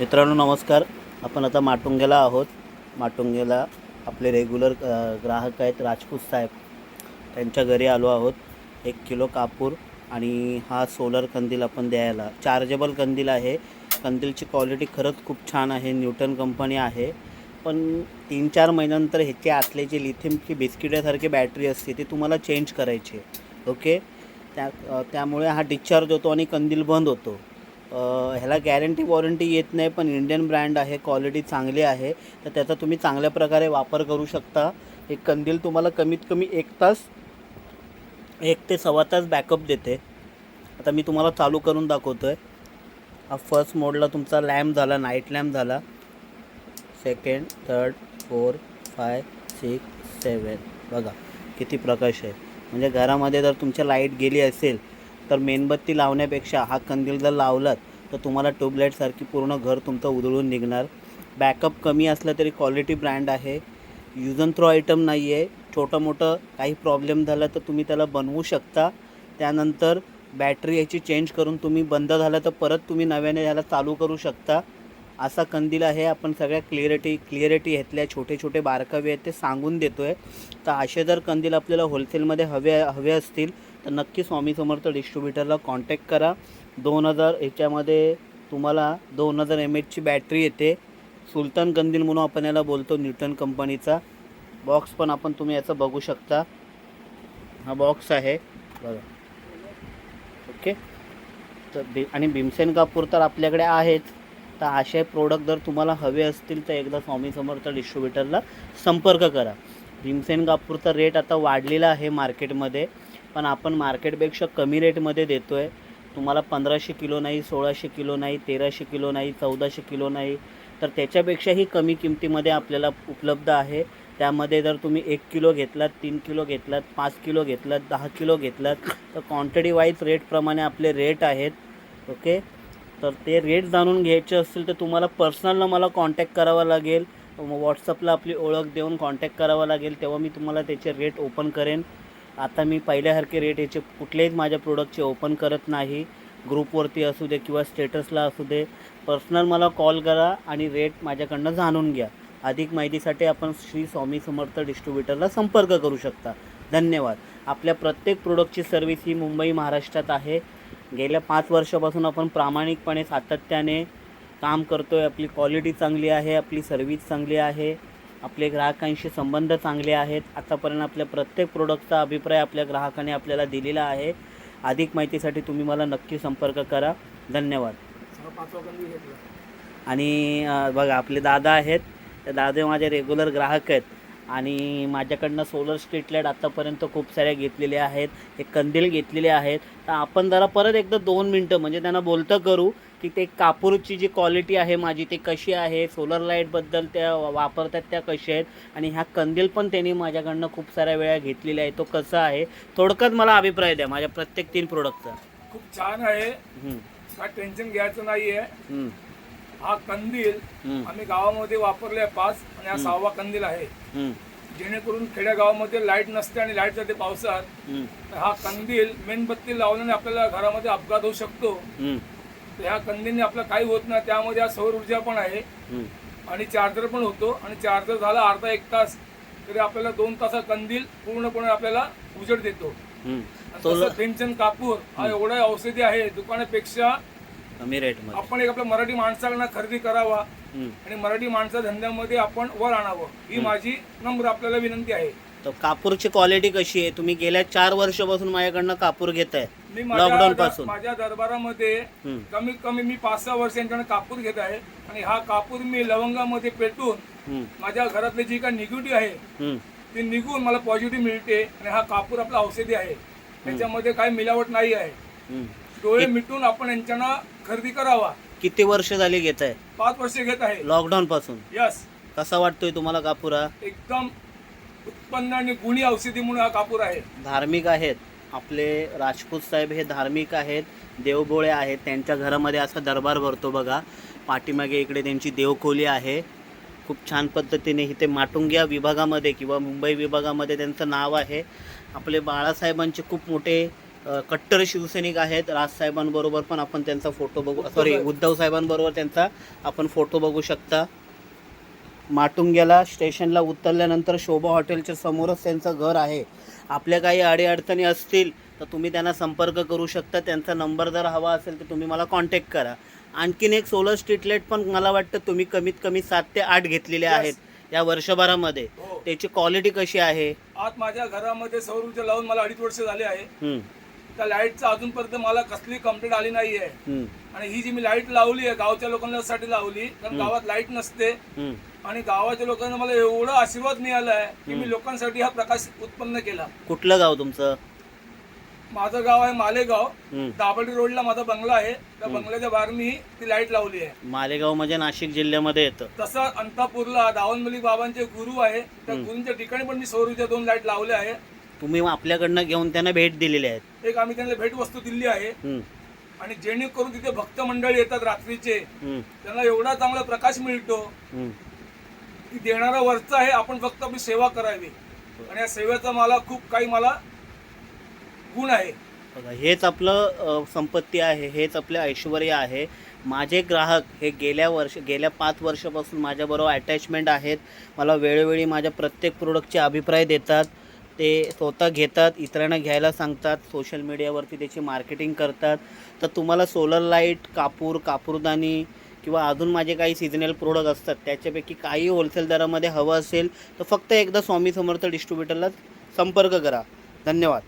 मित्रांनो नमस्कार. आपण आता माटुंग्याला आहोत. माटुंग्याला आपले रेग्युलर ग्राहक आहेत राजपूत साहेब. त्यांच्या घरी आलो आहोत. एक किलो कापूर आणि हा सोलर कंदील आपण द्यायला. चार्जेबल कंदील आहे. कंदीलची क्वालिटी खरंच खूप छान आहे. न्यूटन कंपनी आहे. पण तीन चार महिन्यानंतर ह्याचे आतले जे लिथियमची बिस्किटासारखी बॅटरी असते ती तुम्हाला चेंज करायची आहे. ओके त्या त्यामुळे हा डिस्चार्ज होतो आणि कंदील बंद होतो. ह्याला गॅरंटी वॉरंटी येत नाही पण इंडियन ब्रँड आहे क्वालिटी चांगली आहे तर त्याचा तुम्ही चांगल्या प्रकारे वापर करू शकता. हे कंदील तुम्हाला कमीत कमी एक तास एक ते सव्वा तास बॅकअप देते. आता मी तुम्हाला चालू करून दाखवतो आहे हा फर्स्ट मोडला तुमचा लॅम्प झाला नाईट लॅम्प झाला. Second third four five six seven बघा किती प्रकाश आहे. म्हणजे घरामध्ये जर तुमच्या लाइट गेली असेल तर मेणबत्ती लावण्यापेक्षा हा कंदील जर लावलात तर तुम्हाला ट्यूबलाईटसारखी पूर्ण घर तुमचं उधळून निघणार. बॅकअप कमी असलं तरी क्वालिटी ब्रँड आहे. यूज अँड थ्रो आयटम नाही आहे छोटं मोठं काही प्रॉब्लेम झाला तर तुम्ही त्याला बनवू शकता. त्यानंतर बॅटरी याची चेंज करून तुम्ही बंद झालं तर परत तुम्ही नव्याने याला चालू करू शकता. असा कंदील आहे. आपण सगळ्या क्लिअरिटी क्लिअरिटी घेतल्या. छोटे छोटे बारकावे आहेत ते सांगून देतो आहे तर असे जर कंदील आपल्याला होलसेलमध्ये हवे हवे असतील तर नक्की स्वामी समर्थ डिस्ट्रीब्युटरला कॉन्टॅक्ट करा. दोन हजार ह्याच्यामध्ये तुम्हाला दोन हजार एम एचची बॅटरी येते. सुलतान कंदील म्हणून आपण याला बोलतो न्यूटन कंपनीचा. बॉक्स पण आपण तुम्ही याचा बघू शकता. हा बॉक्स आहे. बघा. ओके तर बी आणि भीमसेन कापूर तर आपल्याकडे आहेच तर असे प्रोडक्ट जर तुम्हाला हवे असतील तर एकदा स्वामी समर्थ डिस्ट्रीब्युटरला संपर्क करा. भीमसेन कापूरचा रेट आता वाढलेला आहे मार्केटमध्ये पण आपण मार्केटपेक्षा कमी रेटमध्ये देतो आहे तुम्हाला पंधराशे किलो नाही सोळाशे किलो नाही तेराशे किलो नाही चौदाशे किलो नाही तर त्याच्यापेक्षाही कमी किमतीमध्ये आपल्याला उपलब्ध आहे. त्यामध्ये जर तुम्ही एक किलो घेतलात तीन किलो घेतलात पाच किलो घेतलात दहा किलो घेतलात तर क्वांटिटी वाईज रेटप्रमाणे आपले रेट आहेत ओके तर ते रेट जाणून घ्यायचे असतील तर तुम्हाला पर्सनलला मला कॉन्टॅक्ट करावा लागेल. व्हॉट्सअपला आपली ओळख देऊन कॉन्टॅक्ट करावा लागेल तेव्हा मी तुम्हाला त्याचे रेट ओपन करेन. आता मी पहिल्यासारखे रेट याचे कुठलेच माझ्या प्रोडक्टचे ओपन करत नाही. ग्रुपवरती असू दे किंवा स्टेटसला असू दे. पर्सनल मला कॉल करा आणि रेट माझ्याकडनं जाणून घ्या. अधिक माहितीसाठी आपण श्री स्वामी समर्थ डिस्ट्रीब्युटरला संपर्क करू शकता. धन्यवाद. आपल्या प्रत्येक प्रोडक्टची सर्व्हिस ही मुंबई महाराष्ट्रात आहे. गेल्या पाच वर्षापासून आपण प्रामाणिकपणे सातत्याने काम करतो आहे आपली क्वालिटी चांगली आहे आपली सर्व्हिस चांगली आहे. आपले ग्राहकांशी संबंध चांगले आहेत. आतापर्यंत आपल्या प्रत्येक प्रोडक्टचा अभिप्राय आपल्या ग्राहकाने आपल्याला दिलेला आहे. अधिक माहितीसाठी तुम्ही मला नक्की संपर्क करा. धन्यवाद. आणि बघा आपले दादा आहेत. ते दादा माझे रेग्युलर ग्राहक आहेत. आणि माझ्याकडनं सोलर स्ट्रीट लाइट आत्तापर्यंत खूप साऱ्या घेतलेल्या आहेत. हे कंदील घेतलेले आहेत. तर आपण जरा परत एकदा दोन मिनटं म्हणजे त्यांना बोलतं करू की ते कापूरची जी क्वालिटी आहे माझी ते कशी आहे? सोलर लाईटबद्दल त्या वापरतात त्या कशा आहेत? आणि ह्या कंदील पण त्यांनी माझ्याकडनं खूप साऱ्या वेळा घेतलेला आहे तो कसा आहे? थोडक्यात मला अभिप्राय द्या माझ्या प्रत्येक तीन प्रोडक्टचा खूप छान आहे. काय टेन्शन घ्यायचं नाहीये. हम्म, हा कंदील आम्ही गावामध्ये वापरले पाच आणि हा सहावा कंदील आहे. जेणेकरून खेड्या गावामध्ये लाइट नसते आणि लाइट जाते पावसात हा कंदील मेणबत्ती लावल्याने आपल्याला घरामध्ये अपघात होऊ शकतो. तर ह्या कंदीलने आपलं काही होत नाही त्यामध्ये हा सौर ऊर्जा पण आहे. आणि चार्जर पण होतो आणि चार्जर झाला अर्धा एक तास तरी आपल्याला दोन तासा कंदील पूर्णपणे आपल्याला उजेड देतो. तसं भीमसेन कापूर हा एवढा औषधी आहे दुकानापेक्षा कमी रेटमध्ये. आपण एक आपल्या मराठी माणसाकडनं खरेदी करावा. आणि मराठी माणसा धंद्यामध्ये आपण वर आणावं ही माझी नम्र आपल्याला विनंती आहे. तर कापूरची क्वालिटी कशी आहे? तुम्ही गेल्या चार वर्षापासून माझ्याकडनं कापूर घेत आहे मी लॉकडाऊन माझ्या पासून. माझ्या दरबारामध्ये हम्म. कमीत कमी मी पाच सहा वर्ष यांच्याकडे कापूर घेत आहे आणि हा कापूर मी लवंगामध्ये पेटून हम्म, माझ्या घरातली जी काही निगेटिव्ह आहे हम्म, ती निघून मला पॉझिटिव्ह मिळते आणि हा कापूर आपला औषधी आहे. त्याच्यामध्ये काही मिलावट नाही आहे. हम्म. डोळे मिटून आपण यांच्यानं खरेदी करावा. किती वर्ष झाली घेत आहे? पाच वर्ष घेत आहे. लॉकडाऊन पासून? यस कसा वाटतोय तुम्हाला कापूर हा? एकदम उत्पन्न आणि गुणी औषधी म्हणून हा कापूर आहे. धार्मिक आहेत. आपले राजपूत साहेब हे धार्मिक आहेत. देवबोळे आहेत. त्यांच्या घरामध्ये असा दरबार भरतो बघा. पाठीमागे इकडे त्यांची देवखोली आहे. खूप छान पद्धतीने इथे माटुंग्या विभागामध्ये किंवा मुंबई विभागामध्ये त्यांचं नाव आहे. आपले बाळासाहेबांचे खूप मोठे कट्टर शिवसैनिक आहेत. राजसाहेबांबरोबर पण आपण त्यांचा फोटो बघू सॉरी उद्धव साहेबांबरोबर त्यांचा आपण फोटो बघू शकता. माटुंग्याला स्टेशनला उतरल्यानंतर शोभा हॉटेलच्या समोरच त्यांचं घर आहे. आपल्या काही अडीअडचणी असतील तर तुम्ही त्यांना संपर्क करू शकता. त्यांचा नंबर जर हवा असेल तर तुम्ही मला कॉन्टॅक्ट करा. आणखीन एक सोलर स्ट्रीट लाइट पण मला वाटतं तुम्ही कमीत कमी सात ते आठ घेतलेले. आहेत या वर्षभरामध्ये. हो. त्याची क्वालिटी कशी आहे? आज माझ्या घरामध्ये सौर ऊर्जा लावून मला अडीच वर्ष झाले आहे. त्या लाईटचं अजूनपर्यंत मला कसली कंप्लेंट आली नाही आहे आणि ही जी मी लाइट लावली आहे गावच्या लोकांसाठी लावली कारण गावात लाइट नसते. आणि गावाच्या लोकांना मला एवढा आशीर्वाद मिळाला आहे की मी लोकांसाठी हा प्रकाश उत्पन्न केला. कुठलं गाव तुमचं? माझं गाव आहे मालेगाव. दाबडी रोडला माझा बंगला आहे. त्या बंगल्याच्या बाहेर मी ती लाइट लावली आहे. मालेगाव म्हणजे नाशिक जिल्ह्यामध्ये येतं. तसं अंतापूरला दावणमली बाबांचे गुरु आहे. त्या गुरूंच्या ठिकाणी पण मी सौरऊर्जा दोन लाइट लावल्या आहे. तुम्ही आपल्याकडनं घेऊन त्यांना भेट दिलेली आहेत. एक आम्ही त्यांना भेटवस्तू दिली आहे. हम्म, आणि जेणेकरून तिथे भक्त मंडळी येतात रात्रीचे. हम्म, त्यांना एवढा चांगला प्रकाश मिळतो. हम्म. की देणारा वरचा आहे आपण फक्त आपली सेवा करावी. आणि या सेवेचा मला खूप काही मला गुण आहे. बघा हेच आपलं अ, संपत्ती आहे हेच आपलं ऐश्वर आहे. माझे ग्राहक हे गेल्या वर्ष गेल्या पाच वर्षापासून माझ्याबरोबर अटॅचमेंट आहेत. मला वेळोवेळी माझ्या प्रत्येक प्रोडक्टचे अभिप्राय देतात. ते स्वतः घेतात इतरांना घ्यायला सांगतात सोशल मीडियावरती त्याची मार्केटिंग करतात. तर तुम्हाला सोलर लाइट कापूर कापूरदानी किंवा अजून माझे काही सिजनल प्रोडक्ट असतात त्याच्यापैकी काही होलसेल दरामध्ये हवं असेल तर फक्त एकदा स्वामी समर्थ डिस्ट्रीब्युटरला संपर्क करा. धन्यवाद.